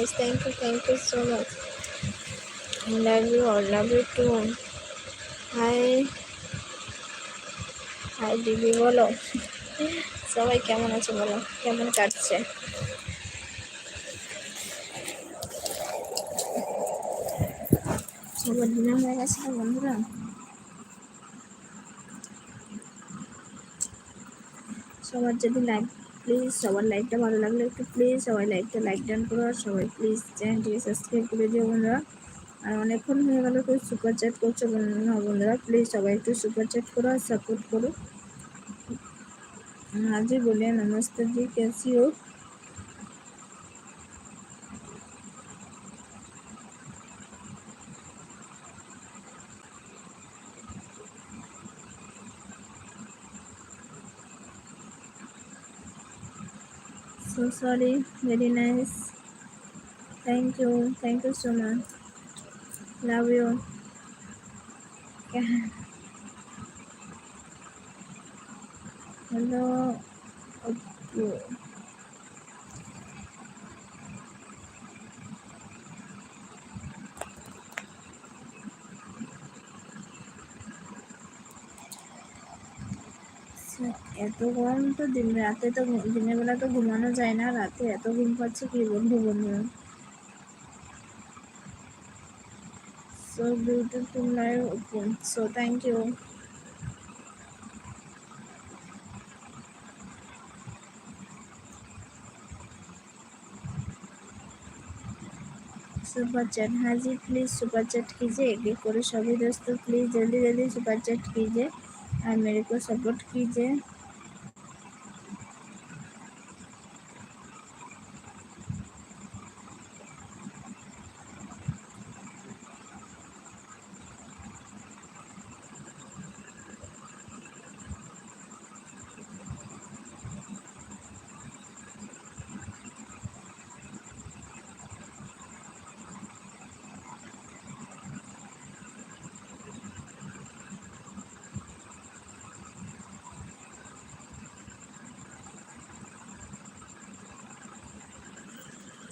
nice. Thank you, thank you so much. I love you all. Love you too. Hi. Hi দিদি বলো সবাই কেমন আছে বলো কেমন কাটছে সবার ডিনার হয়ে গেছে না বন্ধুরা সবার যদি লাইক প্লিজ সবার লাইকটা ভালো লাগলে একটু প্লিজ সবাই লাইকটা লাইক ডান করো আর সবাই প্লিজ চ্যানেলটিকে সাবস্ক্রাইব করে দিও বন্ধুরা। আর অনেকক্ষণ হয়ে গেল কেউ সুপার চ্যাট করছ বন্ধুরা প্লিজ সবাই একটু সুপার চ্যাট করো আর সাপোর্ট করো। আজই বলিয়া নমস্তে জি Casio so sorry. Very nice. Thank you. Thank you so much. Love you. Hello. Okay. এত গরম তো দিন রাতে তো দিনের বেলা তো ঘুমানো যায় না রাতে এত ঘুম পাচ্ছে কি বন্ধু বন্ধু so beautiful live open so thank you super chat हाँ जी प्लीज़ सुपर चैट कीजिए एक एक करे सभी दोस्तों प्लीज़ जल्दी जल्दी सुपर चैट कीजिए और मेरे को सपोर्ट कीजिए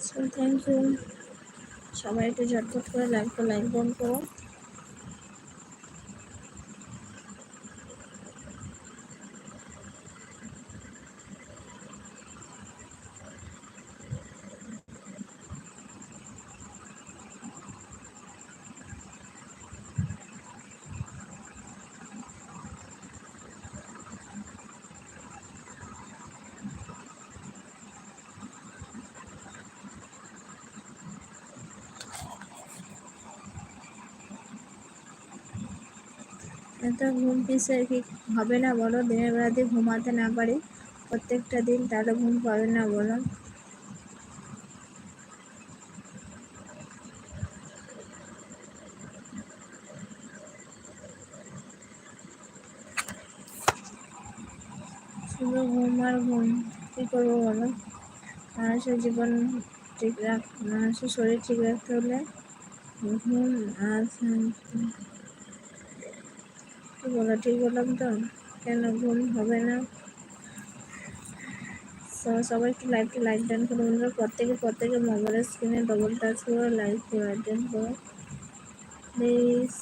থ্যাংক ইউ সবাই একটু ঝটপট করে লাইক লাইক বন্ধ করো। এত ঘুম পিসে কি হবে না বলো? দিনের বেলাতে ঘুমাতে না পারি, প্রত্যেকটা দিন তাহলে ঘুম পাবে না বলো? শুধু ঘুম আর ঘুম, কী করব বলো? মানুষের জীবন ঠিক রাখ, মানুষের শরীর ঠিক রাখতে হলে ঘুম আর বলো, ঠিক বললাম তো? কেন ঘুম হবে না? সবাই একটু লাইভটি লাইক ডান করে বন্ধুরা। প্রত্যেকে প্রত্যেকে মোবাইলের স্ক্রিনে ডবল টাচ করে লাইক করে অ্যাটেন্ড করো। Please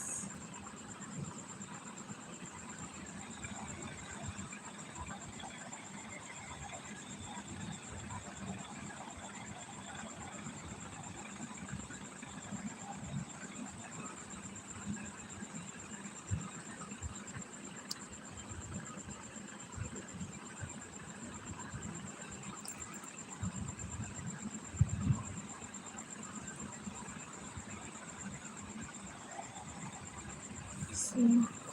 Ayan.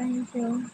Thank you.